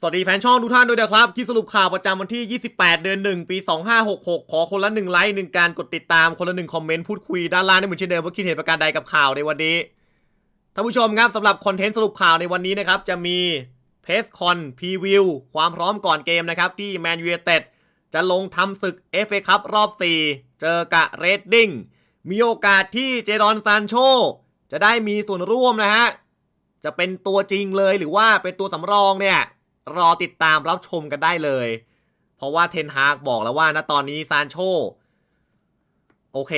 สวัสดีแฟนช่องทุกท่านด้วยนะครับ คลิปสรุปข่าวประจำวันที่ 28 เดือน 1 ปี 2566 ขอคนละ 1 ไลค์ 1 การกดติดตาม คนละ 1 คอมเมนต์ พูดคุยด้านล่างได้เหมือนเช่นเดิมว่าคิดเห็นประการใดกับข่าวในวันนี้ ท่านผู้ชมครับสำหรับคอนเทนต์สรุปข่าวในวันนี้นะครับ จะมีเพสคอนพรีวิวความพร้อมก่อนเกมนะครับ ที่แมนยู i เต็ดจะลงทำศึก FA คัพรอบ 4 เจอกะเรดดิ้ง มีโอกาสที่เจดอนซานโชจะได้มีส่วนร่วมนะฮะ จะเป็นตัวจริงเลยหรือว่าเป็นตัวสำรองเนี่ย รอติดตามรับชมกันได้เลย เพราะว่าเทนฮากบอกแล้วว่าณตอนนี้ซานโชโอเค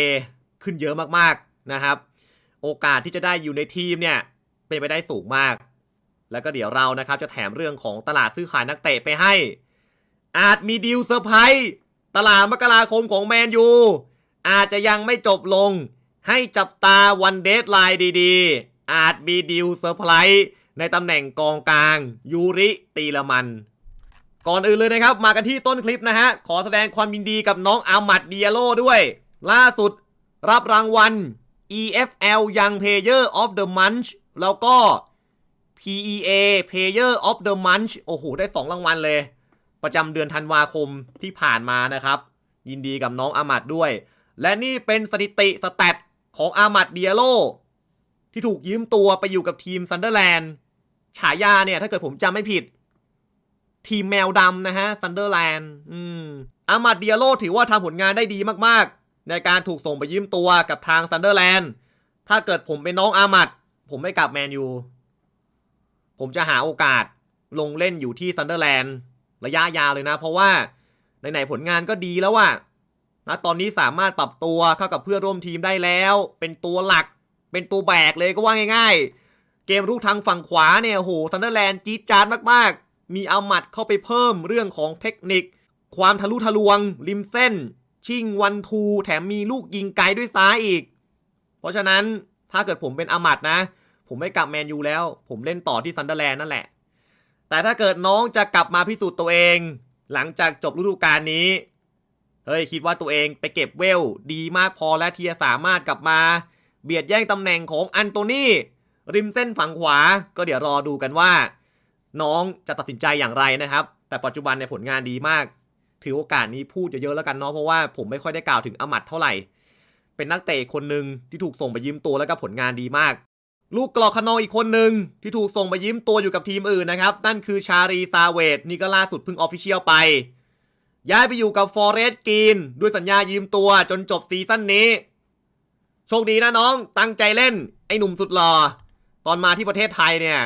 ขึ้นเยอะมากๆนะครับ โอกาสที่จะได้อยู่ในทีมเนี่ย เป็นไปได้สูงมาก แล้วก็เดี๋ยวเรานะครับจะแถมเรื่องของตลาดซื้อขายนักเตะไปให้ อาจมีดีลเซอร์ไพรส์ตลาดมกราคมของแมนยูอาจจะยังไม่จบลง ให้จับตาวันเดทไลน์ดีๆ อาจมีดีลเซอร์ไพรส์ ในตำแหน่งกองกลาง ยูริตีละมัน ก่อนอื่นเลยนะครับ มากันที่ต้นคลิปนะฮะ ขอแสดงความยินดีกับน้องอามัดเดียโลด้วย ล่าสุดรับรางวัล EFL Young Player of the Month แล้วก็ PEA Player of the Month โอ้โห ได้ 2 รางวัลเลย ประจำเดือนธันวาคมที่ผ่านมานะครับ ยินดีกับน้องอามัดด้วย และนี่เป็นสถิติสแตทของอามัดเดียโลที่ถูกยืมตัวไปอยู่กับทีมซันเดอร์แลนด์ ฉายาเนี่ย ถ้าเกิดผมจำไม่ผิด ทีมแมวดำนะฮะซันเดอร์แลนด์อืมอามัดเดียโลถือว่าทำผลงานได้ดีมากๆ ในการถูกส่งไปยืมตัวกับทางซันเดอร์แลนด์ถ้าเกิดผมเป็นน้องอามัดผมไม่กลับแมนยูผมจะหาโอกาสลงเล่นอยู่ที่ซันเดอร์แลนด์ระยะยาวเลยนะ เพราะว่าไหนๆผลงานก็ดีแล้วว่านะตอนนี้สามารถปรับตัวเข้ากับเพื่อนร่วมทีมได้แล้ว เป็นตัวหลัก เป็นตัวแบกเลยก็ว่าง่าย ๆ เกมรุกทางฝั่งขวาเนี่ยโหซันเดอร์แลนด์จี๊ดจ๊าดมากๆ มีอามัดเข้าไปเพิ่มเรื่องของเทคนิค ความทะลุทะลวง ริมเส้น ชิงวันทูแถมมีลูกยิงไกลด้วยซ้ายอีก เพราะฉะนั้นถ้าเกิดผมเป็นอามัดนะ ผมไม่กลับแมนยูแล้ว ผมเล่นต่อที่ซันเดอร์แลนด์นั่นแหละ แต่ถ้าเกิดน้องจะกลับมาพิสูจน์ตัวเอง หลังจากจบฤดูกาลนี้เฮ้ยคิดว่าตัวเองไปเก็บเวล ดีมากพอแล้วที่จะสามารถกลับมา เบียดแย่งตำแหน่งของอันโตนี ริมเส้นฝั่งขวาก็เดี๋ยวรอดูกันว่า น้องจะตัดสินใจอย่างไรนะครับ แต่ปัจจุบันในยผลงานดีมาก ถือโอกาสนี้พูดเยอะๆแล้วกันเนาะเพราะว่าผมไม่ค่อยได้กล่าวถึงอมัดเท่าไหร่ เป็นนักเตะคนหนึ่งที่ถูกส่งไปยืมตัวแล้วก็ผลงานดีมาก ลูกกรอกคนองอีกคนหนึ่งที่ถูกส่งไปยืมตัวอยู่กับทีมอื่นนะครับนั่นคือชารีซาเวตนี่ก็ล่าสุดเพิ่งออฟฟิเชียลไปย้ายไปอยู่กับฟอเรสต์กรีนด้วยสัญญายืมตัวจนจบซีซั่นนี้ โชคดีนะน้องตั้งใจเล่นไอ้หนุ่มสุดหล่อ ตอนมาที่ประเทศไทยเนี่ย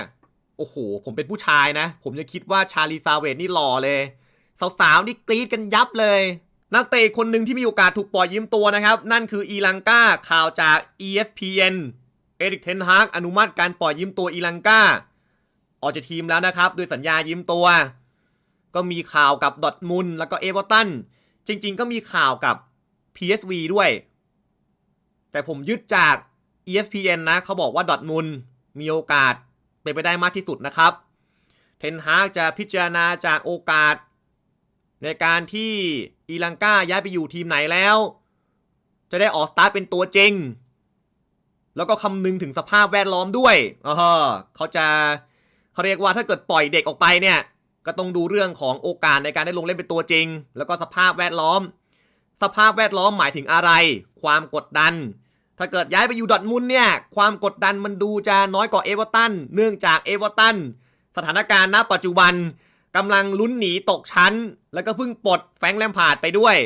โอ้โห ผมเป็นผู้ชายนะ ผมยังคิดว่าชาลีซาเวตนี่หล่อเลย สาวๆ นี่กรี๊ดกันยับเลย นักเตะคนหนึ่งที่มีโอกาสถูกปล่อยยืมตัวนะครับ นั่นคืออีลังกาข่าวจาก ESPN เอริกเทนฮากอนุมัติการปล่อยยืมตัวอีลังกาออกจากทีมแล้วนะครับด้วยสัญญายืมตัว ก็มีข่าวกับดอทมุนแล้วก็เอเวอร์ตันจริง ๆ ก็มีข่าวกับ PSV ด้วย แต่ผมยึดจาก ESPN นะเขาบอกว่าดอทมุน มีโอกาสเป็นไปได้มากที่สุดนะครับ เทนฮากจะพิจารณาจากโอกาส ในการที่อีลังกาย้ายไปอยู่ทีมไหนแล้ว จะได้ออกสตาร์ทเป็นตัวจริง แล้วก็คำนึงถึงสภาพแวดล้อมด้วยเออเขาจะเขาเรียกว่าถ้าเกิดปล่อยเด็กออกไปเนี่ย ก็ต้องดูเรื่องของโอกาสในการได้ลงเล่นเป็นตัวจริง แล้วก็สภาพแวดล้อม สภาพแวดล้อมหมายถึงอะไร ความกดดัน ถ้าเกิดย้ายไปอยู่ดอทมุนเนี่ย ความกดดันมันดูจะน้อยกว่าเอเวอร์ตัน เนื่องจากเอเวอร์ตัน สถานการณ์ณปัจจุบันกำลังลุ้นหนีตกชั้น แล้วก็เพิ่งปลดแฟงแลมพาดไปด้วย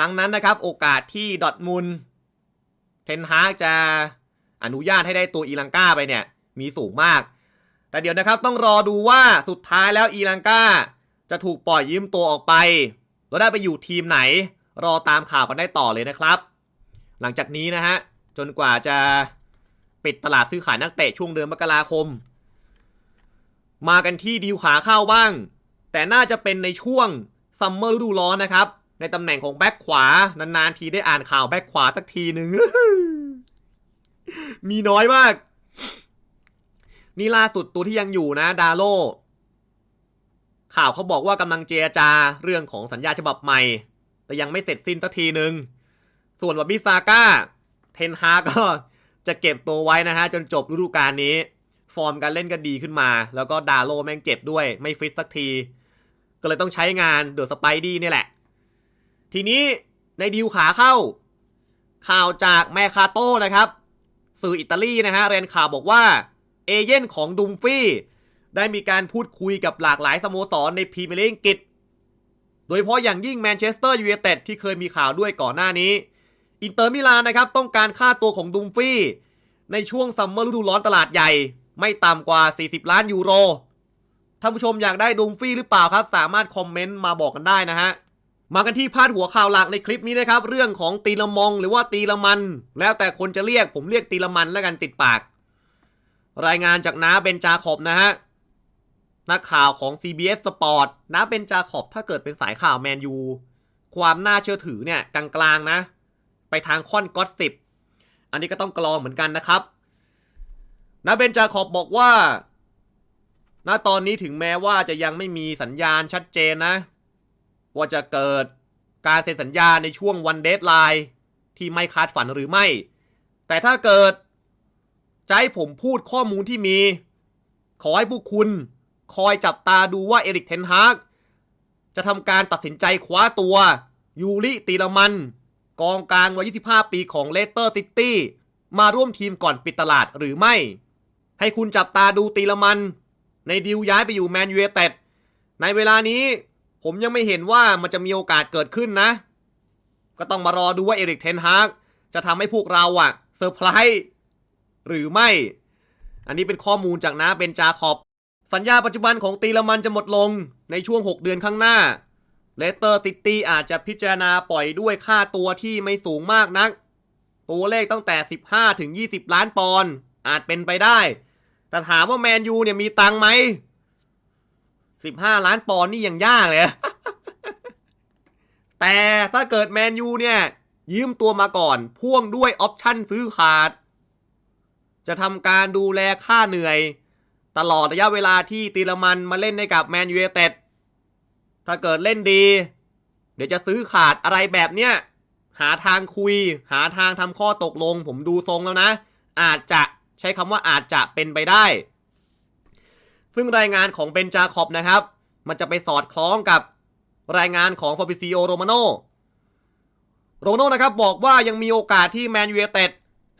ดังนั้นนะครับโอกาสที่ดอทมุนเทนฮากจะอนุญาตให้ได้ตัวอีลังกาไปเนี่ย มีสูงมาก แต่เดี๋ยวนะครับต้องรอดูว่าสุดท้ายแล้วอีลังกาจะถูกปล่อยยืมตัวออกไป แล้วได้ไปอยู่ทีมไหน รอตามข่าวกันได้ต่อเลยนะครับ หลังจากนี้นะฮะ จนกว่าจะปิดตลาดซื้อขายนักเตะช่วงเดือนมกราคม มากันที่ดีลขาเข้าบ้าง แต่น่าจะเป็นในช่วงซัมเมอร์ฤดูร้อนนะครับ ในตำแหน่งของแบ็คขวานานๆทีได้อ่านข่าวแบ็คขวาสักทีหนึ่งมีน้อยมาก นี่ล่าสุดตัวที่ยังอยู่นะ ดาโลข่าวเขาบอกว่ากำลังเจรจาเรื่องของสัญญาฉบับใหม่ แต่ยังไม่เสร็จสิ้นสักทีหนึ่ง ส่วนวับบิซาก้าเทนฮาก็จะเก็บตัวไว้นะฮะ จนจบฤดูกาลนี้ ฟอร์มการเล่นก็ดีขึ้นมา แล้วก็ดาโลแม่งเจ็บด้วยไม่ฟิตสักที ก็เลยต้องใช้งานเดอะสไปดี้นี่แหละ ทีนี้ในดีลขาเข้า ข่าวจากแมคคาโต้นะครับ สื่ออิตาลีนะฮะเรนข่าวบอกว่า เอเย่นของดุมฟี่ได้มีการพูดคุยกับหลากหลายสโมสรในพรีเมียร์ลีกอังกฤษ โดยเฉพาะอย่างยิ่งแมนเชสเตอร์ยูไนเต็ดที่เคยมีข่าวด้วยก่อนหน้านี้ อินเตอร์มิลานนะครับต้องการค่าตัวของดุมฟี่ในช่วงซัมเมอร์ฤดูร้อนตลาดใหญ่ ไม่ต่ำกว่า 40 ล้านยูโรท่านผู้ชมอยากได้ดุมฟี่หรือเปล่าครับ สามารถคอมเมนต์มาบอกกันได้นะฮะมากันที่พาดหัวข่าวหลักในคลิปนี้นะครับ เรื่องของตีละมองหรือว่าตีละมัน แล้วแต่คนจะเรียกผมเรียกตีละมันแล้วกันติดปาก รายงานจากน้าเบนจาขอบนะฮะนักข่าวของ CBS Sport น้าเบนจาขอบถ้าเกิดเป็นสายข่าวแมนยูความน่าเชื่อถือเนี่ยกลางๆนะ ไปทางค่อนก็อตสิบอันนี้ก็ต้องกรองเหมือนกันนะครับนาเบนจาขอบบอกว่า ณ ตอนนี้ถึงแม้ว่าจะยังไม่มีสัญญาณชัดเจนนะ ว่าจะเกิดการเซ็นสัญญาในช่วงวันเดทไลน์ที่ไม่คาดฝันหรือไม่ แต่ถ้าเกิดจะให้ผมพูดข้อมูลที่มี ขอให้พวกคุณคอยจับตาดูว่าเอริกเทนฮากจะทำการตัดสินใจคว้าตัวยูริตีละมัน กองกลางวัย 25 ปีของเลสเตอร์ซิตี้มาร่วมทีมก่อนปิดตลาดหรือไม่ ให้คุณจับตาดูตีละมัน ในดิวย้ายไปอยู่แมนยูไนเต็ดในเวลานี้ผมยังไม่เห็นว่ามันจะมีโอกาสเกิดขึ้นนะ ก็ต้องมารอดูว่าเอริกเทนฮากจะทำให้พวกเราอะเซอร์ไพรส์หรือไม่ อันนี้เป็นข้อมูลจากน้าเป็นจาขอบ สัญญาปัจจุบันของตีละมันจะหมดลงในช่วง 6 เดือนข้างหน้า เลสเตอร์ซิตี้อาจจะพิจารณาปล่อยด้วยค่าตัวที่ไม่สูงมากนัก ตัวเลขตั้งแต่ 15 ถึง 20 ล้านปอนด์อาจเป็นไปได้ แต่ถามว่าแมนยูเนี่ยมีตังไหม 15 ล้านปอนด์นี่ยังยากเลย แต่ถ้าเกิดแมนยูเนี่ย ยืมตัวมาก่อน พ่วงด้วยออปชั่นซื้อขาด จะทำการดูแลค่าเหนื่อย ตลอดระยะเวลาที่ตีละมันมาเล่นให้กับแมนยูไนเต็ด ถ้าเกิดเล่นดี เดี๋ยวจะซื้อขาดอะไรแบบเนี้ยหาทางคุย หาทางทำข้อตกลง ผมดูทรงแล้วนะ อาจจะใช้คำว่าอาจจะเป็นไปได้ ซึ่งรายงานของเบนจาคอบนะครับ มันจะไปสอดคล้องกับรายงานของฟอบิซิโอโรมาโนโรมาโนนะครับบอกว่ายังมีโอกาสที่แมนยูไนเต็ด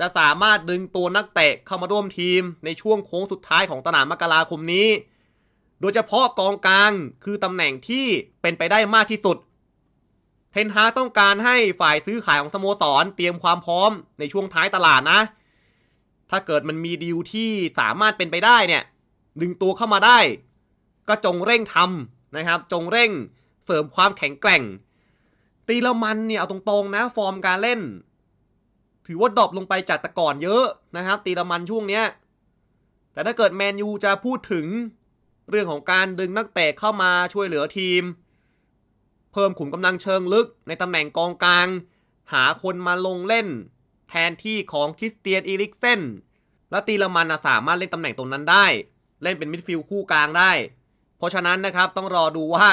จะสามารถดึงตัวนักเตะเข้ามาร่วมทีมในช่วงโค้งสุดท้ายของตลาดมกราคมนี้ โดยเฉพาะกองกลางคือตำแหน่งที่เป็นไปได้มากที่สุด เทนฮาต้องการให้ฝ่ายซื้อขายของสโมสร เตรียมความพร้อมในช่วงท้ายตลาดนะ ถ้าเกิดมันมีดีลที่สามารถเป็นไปได้เนี่ยดึงตัวเข้ามาได้ ก็จงเร่งทำนะครับ จงเร่งเสริมความแข็งแกร่ง ตีละมันเนี่ยเอาตรงๆนะฟอร์มการเล่น ถือว่าดรอปลงไปจากแต่ก่อนเยอะนะครับ ตีละมันช่วงเนี้ยแต่ถ้าเกิดแมนยูจะพูดถึง เรื่องของการดึงนักเตะเข้ามาช่วยเหลือทีม เพิ่มขุมกำลังเชิงลึกในตำแหน่งกองกลาง หาคนมาลงเล่น แทนที่ของคริสเตียนอีริกเซนและตีละมันสามารถเล่นตำแหน่งตรงนั้นได้ เล่นเป็นมิดฟิลด์คู่กลางได้ เพราะฉะนั้นนะครับต้องรอดูว่า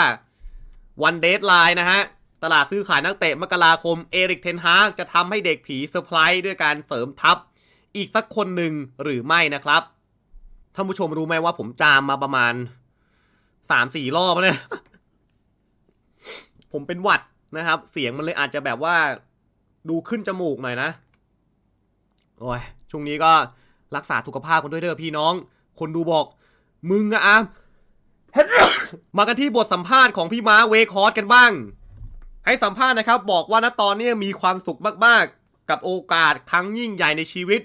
วันเดทไลน์นะฮะตลาดซื้อขายนักเตะมกราคมเอริกเทนฮากจะทำให้เด็กผีเซอร์ไพรส์ด้วยการเสริมทัพ อีกสักคนหนึ่งหรือไม่นะครับ ท่านผู้ชมรู้ไหมว่าผมจามมาประมาณสามสี่รอบเนี่ย ผมเป็นหวัดนะครับ เสียงมันเลยอาจจะแบบว่าดูขึ้นจมูกหน่อยนะ โอ้ย ช่วงนี้ก็รักษาสุขภาพกันด้วยเด้อพี่น้อง คนดูบอก มึงอะอามมากันที่บทสัมภาษณ์ของพี่ม้าเวคอร์สกันบ้าง ให้สัมภาษณ์นะครับ บอกว่าณตอนนี้มีความสุขมากๆ กับโอกาสครั้งยิ่งใหญ่ในชีวิต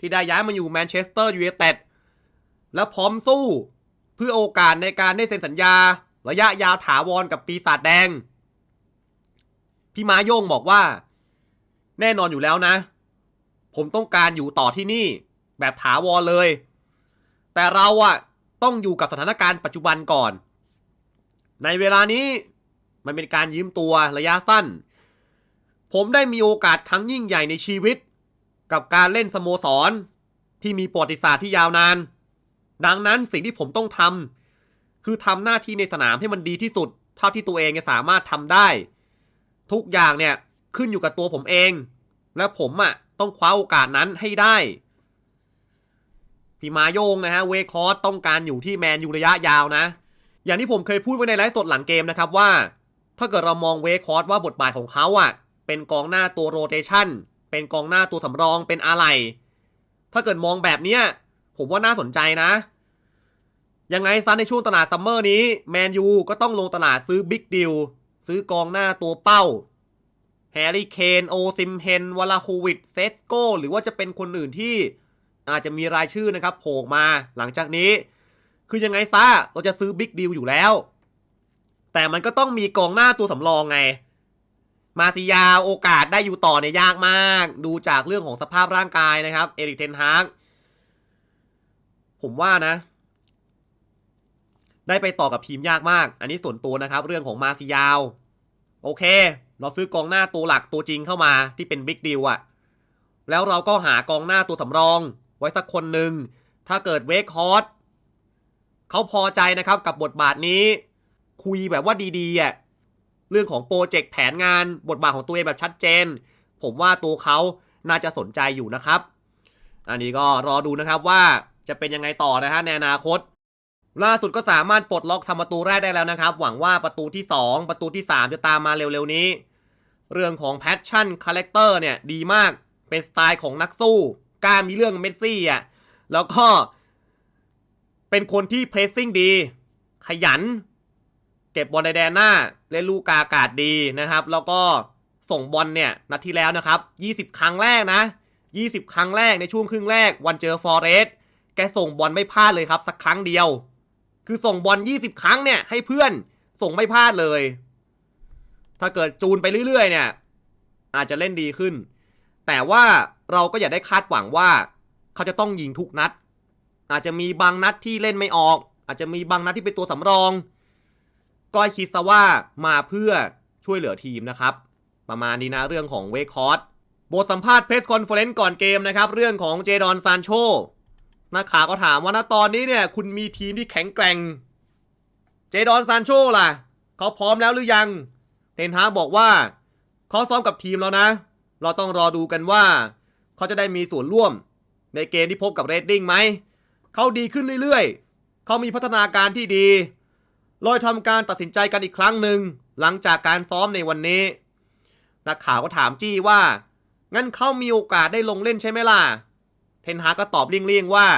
ที่ได้ย้ายมาอยู่แมนเชสเตอร์ยูไนเต็ด และพร้อมสู้ เพื่อโอกาสในการได้เซ็นสัญญา ระยะยาวถาวรกับปีศาจแดง พี่ม้าโย่งบอกว่า แน่นอนอยู่แล้วนะ ผมต้องการอยู่ต่อที่นี่ แบบถาวรเลย แต่เราอะต้องอยู่กับสถานการณ์ปัจจุบันก่อน ในเวลานี้มันเป็นการยืมตัวระยะสั้น ผมได้มีโอกาสครั้งยิ่งใหญ่ในชีวิต กับการเล่นสโมสร ที่มีประวัติศาสตร์ที่ยาวนาน ดังนั้นสิ่งที่ผมต้องทำคือทำหน้าที่ในสนามให้มันดีที่สุด เท่าที่ตัวเองจะสามารถทำได้ ทุกอย่างเนี่ยขึ้นอยู่กับตัวผมเอง และผมอะ่ะต้องคว้าโอกาสนั้นให้ได้พี่มาโยงนะฮะเวคอสต้องการอยู่ที่แมนยูระยะยาวนะ อย่างที่ผมเคยพูดไว้ในไลฟ์สดหลังเกมนะครับว่า ถ้าเกิดเรามองเวคอสว่าบทบาทของเขาอะ เป็นกองหน้าตัวโรเตชันเป็นกองหน้าตัวสำรองเป็นอะไร ถ้าเกิดมองแบบเนี้ย ผมว่าน่าสนใจนะ ยังไงซะในช่วงตลาดซัมเมอร์นี้แมนยูก็ต้องลงตลาดซื้อบิ๊กดิลซื้อกองหน้าตัวเป้าแฮร์รี่เคนโอซิมเฮนวลาโควิดเซสโกหรือว่าจะเป็นคนอื่นที่อาจจะมีรายชื่อนะครับโผล่มาหลังจากนี้ คือยังไงซะเราจะซื้อบิ๊กดิลอยู่แล้ว แต่มันก็ต้องมีกองหน้าตัวสำรองไง มาซิยาโอกาสได้อยู่ต่อเนี่ยยากมาก ดูจากเรื่องของสภาพร่างกายนะครับ เอริกเทนฮาก ผมว่านะ ได้ไปต่อกับทีมยากมาก อันนี้ส่วนตัวนะครับ เรื่องของมาซิยาว โอเค เราซื้อกองหน้าตัวหลักตัวจริงเข้ามาที่เป็นบิ๊กดิวอะแล้วเราก็หากองหน้าตัวสำรอง ไว้สักคนหนึ่งถ้าเกิดเวคฮอตเขาพอใจนะครับกับบทบาทนี้ คุยแบบว่าดีๆอะเรื่องของโปรเจกต์แผนงานบทบาทของตัวเองแบบชัดเจน ผมว่าตัวเขาน่าจะสนใจอยู่นะครับ อันนี้ก็รอดูนะครับว่า จะเป็นยังไงต่อนะฮะในอนาคต ล่าสุดก็สามารถปลดล็อกทำประตูแรกได้แล้วนะครับ หวังว่าประตูที่ 2 ประตูที่ 3 จะตามมาเร็วๆนี้ เรื่องของแพชชั่นคาแรคเตอร์เนี่ยดีมากเป็นสไตล์ของนักสู้กล้ารมีเรื่องเมสซี่อะแล้วก็ เป็นคนที่เพรสซิ่งดี ขยัน เก็บบอลในแดนหน้าเล่นลูกกาอากาศดีนะครับ แล้วก็ส่งบอลเนี่ยนัดที่แล้วนะครับ 20 ครั้งแรกนะ 20 ครั้งแรกในช่วงครึ่งแรกวันเจอฟอเรส แกส่งบอลไม่พลาดเลยครับ สักครั้งเดียว คือส่งบอล 20 ครั้งเนี่ย ให้เพื่อนส่งไม่พลาดเลย ถ้าเกิดจูนไปเรื่อย ๆ เนี่ย อาจจะเล่นดีขึ้น แต่ว่าเราก็อย่าได้คาดหวังว่า เขาจะต้องยิงทุกนัด อาจจะมีบางนัดที่เล่นไม่ออก อาจจะมีบางนัดที่เป็นตัวสำรอง ก็คิดซะว่ามาเพื่อช่วยเหลือทีมนะครับ ประมาณนี้นะเรื่องของเวคคอร์สบทสัมภาษณ์เพสคอนเฟอเรนซ์ก่อนเกมนะครับ เรื่องของเจดอนซานโช นักข่าวก็ถามว่าณตอนนี้เนี่ย คุณมีทีมที่แข็งแกร่ง เจดอนซานโชล่ะ เขาพร้อมแล้วหรือยัง เทนฮากบอกว่าเขาซ้อมกับทีมแล้วนะ เราต้องรอดูกันว่า เขาจะได้มีส่วนร่วม ในเกมที่พบกับเรดดิ้งไหม เขาดีขึ้นเรื่อยๆ เขามีพัฒนาการที่ดีลอยทำการตัดสินใจกันอีกครั้งหนึ่งหลังจากการซ้อมในวันนี้ นักข่าวก็ถามจี้ว่า งั้นเขามีโอกาสได้ลงเล่นใช่ไหมล่ะ ทนฮากก็ตอบเลี่ยงๆว่า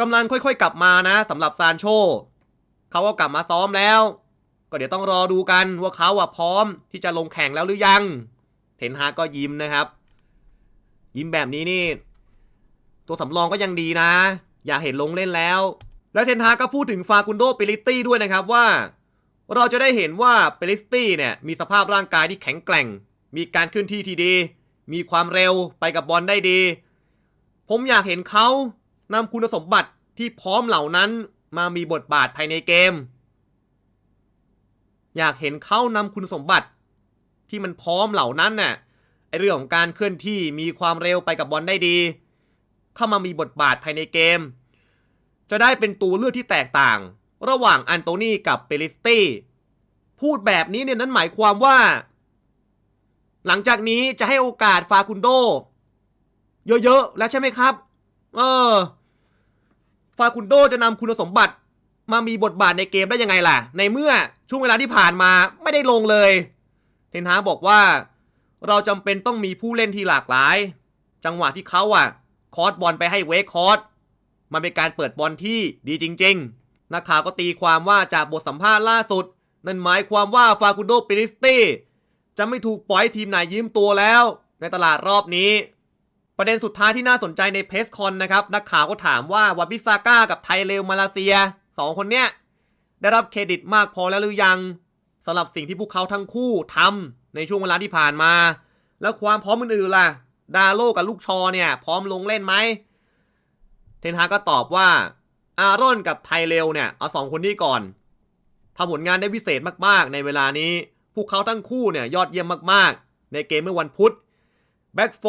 กำลังค่อยๆ กลับมานะสำหรับซานโชเขาก็กลับมาซ้อมแล้ว ก็เดี๋ยวต้องรอดูกันว่าเขาอะพร้อมที่จะลงแข่งแล้วหรือยัง เทนฮากก็ยิ้มนะครับ ยิ้มแบบนี้นี่ ตัวสำรองก็ยังดีนะ อย่าเห็นลงเล่นแล้ว และเทนฮากก็พูดถึงฟากุนโดเปริตี้ด้วยนะครับว่า เราจะได้เห็นว่าเปริตี้เนี่ยมีสภาพร่างกายที่แข็งแกร่ง มีการเคลื่อนที่ที่ดี มีความเร็วไปกับบอลได้ดี ผมอยากเห็นเขานำคุณสมบัติที่พร้อมเหล่านั้นมามีบทบาทภายในเกม อยากเห็นเขานำคุณสมบัติที่มันพร้อมเหล่านั้นน่ะไอเรื่องของการเคลื่อนที่มีความเร็วไปกับบอลได้ดี เข้ามามีบทบาทภายในเกม จะได้เป็นตัวเลือกที่แตกต่าง ระหว่างอันโตนีกับเปริสตี้พูดแบบนี้เนี่ยนั้นหมายความว่า หลังจากนี้จะให้โอกาสฟาคุนโด เยอะๆ แล้วใช่ไหมครับ เออ ฟาคุนโดจะนำคุณสมบัติ มามีบทบาทในเกมได้ยังไงล่ะ ในเมื่อช่วงเวลาที่ผ่านมาไม่ได้ลงเลย เทนฮาบอกว่า เราจำเป็นต้องมีผู้เล่นที่หลากหลาย จังหวะที่เขาอะ คอร์สบอลไปให้เวคคอร์สมันเป็นการเปิดบอลที่ดีจริง ๆ นักข่าวก็ตีความว่าจากบทสัมภาษณ์ล่าสุด นั่นหมายความว่าฟาคุนโดปิริสตี้จะไม่ถูกปล่อยทีมไหนยืมตัวแล้ว ในตลาดรอบนี้ ประเด็นสุดท้ายที่น่าสนใจในเพสคอนนะครับ นักข่าวก็ถามว่าวับิซาก้ากับไทเรลมาเลเซียสองคนเนี้ยได้รับเครดิตมากพอแล้วหรือยังสำหรับสิ่งที่พวกเขาทั้งคู่ทำในช่วงเวลาที่ผ่านมา แล้วความพร้อมอื่นๆล่ะ ดาโลกับลูกชอเนี่ย พร้อมลงเล่นไหมเทนฮากก็ตอบว่า อารอนกับไทเรลเนี่ย เอาสองคนนี้ก่อนทำผลงานได้พิเศษมากๆ ในเวลานี้พวกเขาทั้งคู่เนี่ยยอดเยี่ยมมากๆ ในเกมเมื่อวันพุธแบ็กโฟ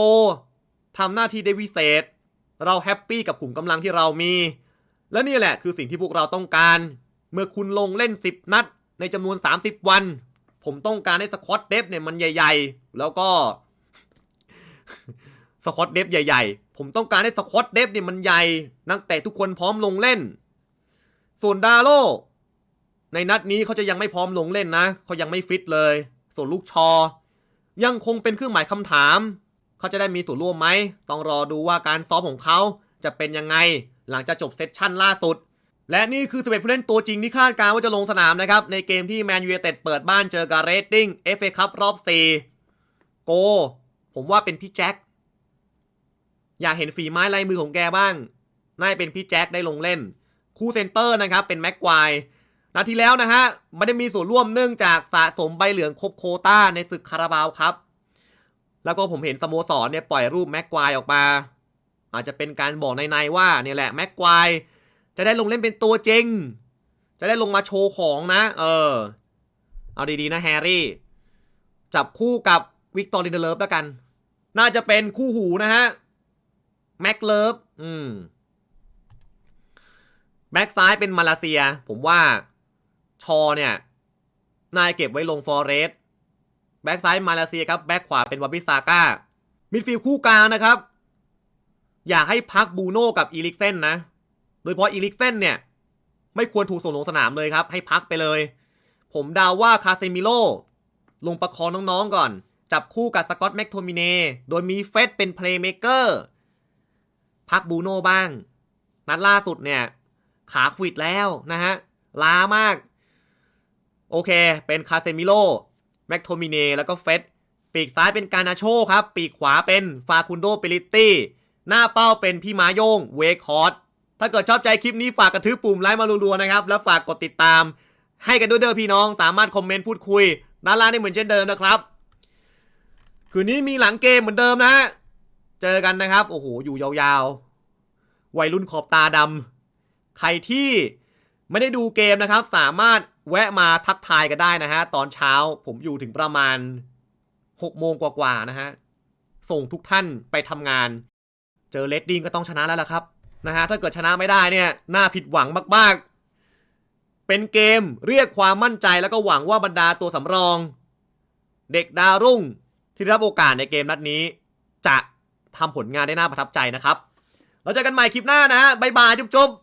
ทำหน้าที่ได้พิเศษ เราแฮปปี้กับขุมกำลังที่เรามี และนี่แหละคือสิ่งที่พวกเราต้องการ เมื่อคุณลงเล่น 10 นัด ในจำนวน 30 วัน ผมต้องการให้สควอตเดฟเนี่ยมันใหญ่ ๆ แล้วก็สควอตเดฟใหญ่ ๆ ผมต้องการให้สควอตเดฟเนี่ยมันใหญ่ นักเตะทุกคนพร้อมลงเล่น ส่วนดาโลในนัดนี้เขาจะยังไม่พร้อมลงเล่นนะ เขายังไม่ฟิตเลย ส่วนลูกชอ ยังคงเป็นเครื่องหมายคำถาม เขาจะได้มีส่วนร่วมไหม ต้องรอดูว่าการซ้อมของเขาจะเป็นยังไง หลังจากจบเซสชั่นล่าสุด และนี่คือ11ผู้เล่นตัวจริงที่คาดการณ์ว่าจะลงสนามนะครับ ในเกมที่แมนยูเต็ดเปิดบ้านเจอกับเรดดิ้งเอฟเอคัพรอบ 4 โก ผมว่าเป็นพี่แจ็คอยากเห็นฝีไม้ลายมือของแกบ้าง น่าจะเป็นพี่แจ็คได้ลงเล่น คู่เซนเตอร์นะครับเป็นแม็กควายนาทีแล้วนะฮะไม่ได้มีส่วนร่วมเนื่องจากสะสมใบเหลืองครบโคต้าในศึกคาราบาวครับ แล้วก็ผมเห็นสโมสรเนี่ยปล่อยรูปแม็กควายออกมา อาจจะเป็นการบอกในๆว่าเนี่ยแหละแม็กควายจะได้ลงเล่นเป็นตัวจริง จะได้ลงมาโชว์ของนะ เออ เอาดีๆนะแฮร์รี่ จับคู่กับวิกตอร์ลินเดเลิฟแล้วกัน น่าจะเป็นคู่หูนะฮะ แม็กเลิฟ อืมแบ็กซ้ายเป็นมาเลเซีย ผมว่าชอเนี่ย นายเก็บไว้ลงฟอร์เรส แบ็กซ้ายมาเลเซียครับ แบ็กขวาเป็นวาบิซาก้า มิดฟิลด์คู่กลางนะครับ อยากให้พักบูโน่กับอีลิกเซนนะ โดยเฉพาะอีลิกเซนเนี่ย ไม่ควรถูกส่งลงสนามเลยครับ ให้พักไปเลย ผมเดาว่าคาเซมิโลลงประคองน้องๆก่อน จับคู่กับสกอตแม็กโทมิเนโดยมีเฟสเป็นเพลย์เมเกอร์พักบูโน่บ้าง นัดล่าสุดเนี่ย ขาขวิดแล้วนะฮะล้ามาก โอเค เป็นคาเซมิโล แม็กโทมิเนแล้วก็เฟสปีกซ้ายเป็นการนาโชครับ ปีกขวาเป็นฟาคุนโดเปริตตี้หน้าเป้าเป็นพี่มาโยงเวคฮอร์ถ้าเกิดชอบใจคลิปนี้ฝากกระทืบปุ่มไลค์มารัวๆนะครับ แล้วฝากกดติดตาม ให้กันด้วยเด้อพี่น้องสามารถคอมเมนต์พูดคุยด้านล่างได้เหมือนเช่นเดิมนะครับ คืนนี้มีหลังเกมเหมือนเดิมนะฮะเจอกันนะครับ โอ้โหอยู่ยาวๆ วัยรุ่นขอบตาดำใครที่ ไม่ได้ดูเกมนะครับ สามารถแวะมาทักทายกันได้นะฮะ ตอนเช้าผมอยู่ถึงประมาณ6โมงกว่าๆนะฮะ ส่งทุกท่านไปทำงาน เจอเลดดิ้งก็ต้องชนะแล้วล่ะครับนะฮะ ถ้าเกิดชนะไม่ได้เนี่ย น่าผิดหวังมากๆ เป็นเกมเรียกความมั่นใจแล้วก็หวังว่าบรรดาตัวสำรอง เด็กดาวรุ่ง ที่ได้รับโอกาสในเกมนัดนี้ จะทำผลงานได้น่าประทับใจนะครับเราเจอกันใหม่คลิปหน้านะฮะบ๊ายบายจุ๊บๆ